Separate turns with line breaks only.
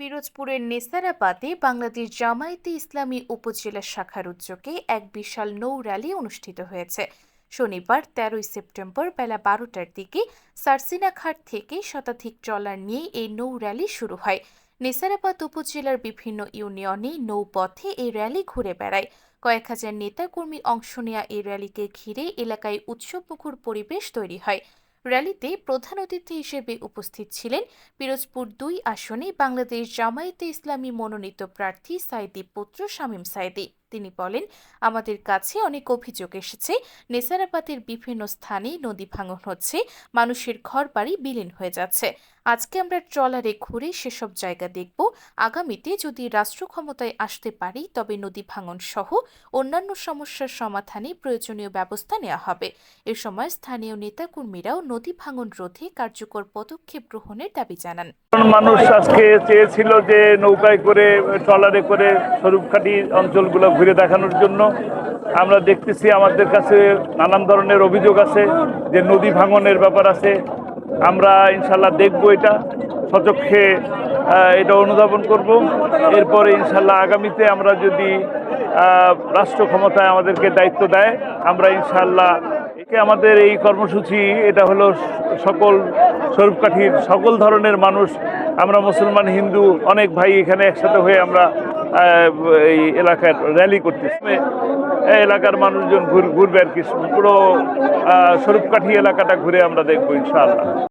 পিরোজপুরের নেসারাবাদে বাংলাদেশ জামায়াতে ইসলামী উপজেলা শাখার উদ্যোগে এক বিশাল নৌ র্যালি অনুষ্ঠিত হয়েছে। শনিবার তেরোই সেপ্টেম্বর বেলা বারোটার দিকে সারসিনা ঘাট থেকে শতাধিক ট্রলার নিয়ে এই নৌ র্যালি শুরু হয়। নেসারাবাদ উপজেলার বিভিন্ন ইউনিয়নে নৌপথে এই র্যালি ঘুরে বেড়ায়। কয়েক হাজার নেতাকর্মী অংশ নেওয়া এই র্যালিকে ঘিরে এলাকায় উৎসবমুখর পরিবেশ তৈরি হয়। র্যালিতে প্রধান অতিথি হিসেবে উপস্থিত ছিলেন পিরোজপুর দুই আসনে বাংলাদেশ জামায়াতে ইসলামী মনোনীত প্রার্থী সাইদি পুত্র শামীম সাইদি। তিনি বলেন, আমাদের কাছে অনেক অভিযোগ এসেছে। নেসারাবাদের বিভিন্ন স্থানে নদী ভাঙন হচ্ছে। মানুষের ঘরবাড়ি বিলীন হয়ে যাচ্ছে। আজকে আমরা ট্রলারে ঘুরে সেসব জায়গা দেখব। আগামীতে যদি রাষ্ট্র ক্ষমতায় আসতে পারি, তবে নদী ভাঙন সহ অন্যান্য সমস্যার সমাধানে প্রয়োজনীয় ব্যবস্থা নেওয়া হবে। এ সময় স্থানীয় নেতাকর্মীরাও নদী ভাঙন রোধে কার্যকর পদক্ষেপ গ্রহণের দাবি জানান।
মানুষ আজকে চেয়েছিল যে নৌকায় করে, ট্রলারে করে স্বরূপকাঠি অঞ্চলগুলো ঘুরে দেখানোর জন্য আমরা দেখতেছি আমাদের কাছে নানান ধরনের অভিযোগ আছে যে নদী ভাঙনের ব্যাপার আছে। আমরা ইনশাল্লাহ দেখব এটা, সচক্ষে এটা অনুধাবন করব। এরপরে ইনশাল্লাহ আগামীতে আমরা যদি রাষ্ট্র ক্ষমতায় আমাদেরকে দায়িত্ব দেয়, আমরা ইনশাল্লাহ একে আমাদের এই কর্মসূচি, এটা হলো সকল স্বরূপকাঠির সকল ধরনের মানুষ, আমরা মুসলমান, হিন্দু, অনেক ভাই এখানে একসাথে হয়ে আমরা এই এলাকার র্যালি করতেছে। এলাকার মানুষজন ঘুর- ঘুরবে আর কি। পুরো সরুপকাঠি এলাকাটা ঘুরে আমরা দেখব, ইনশাআল্লাহ।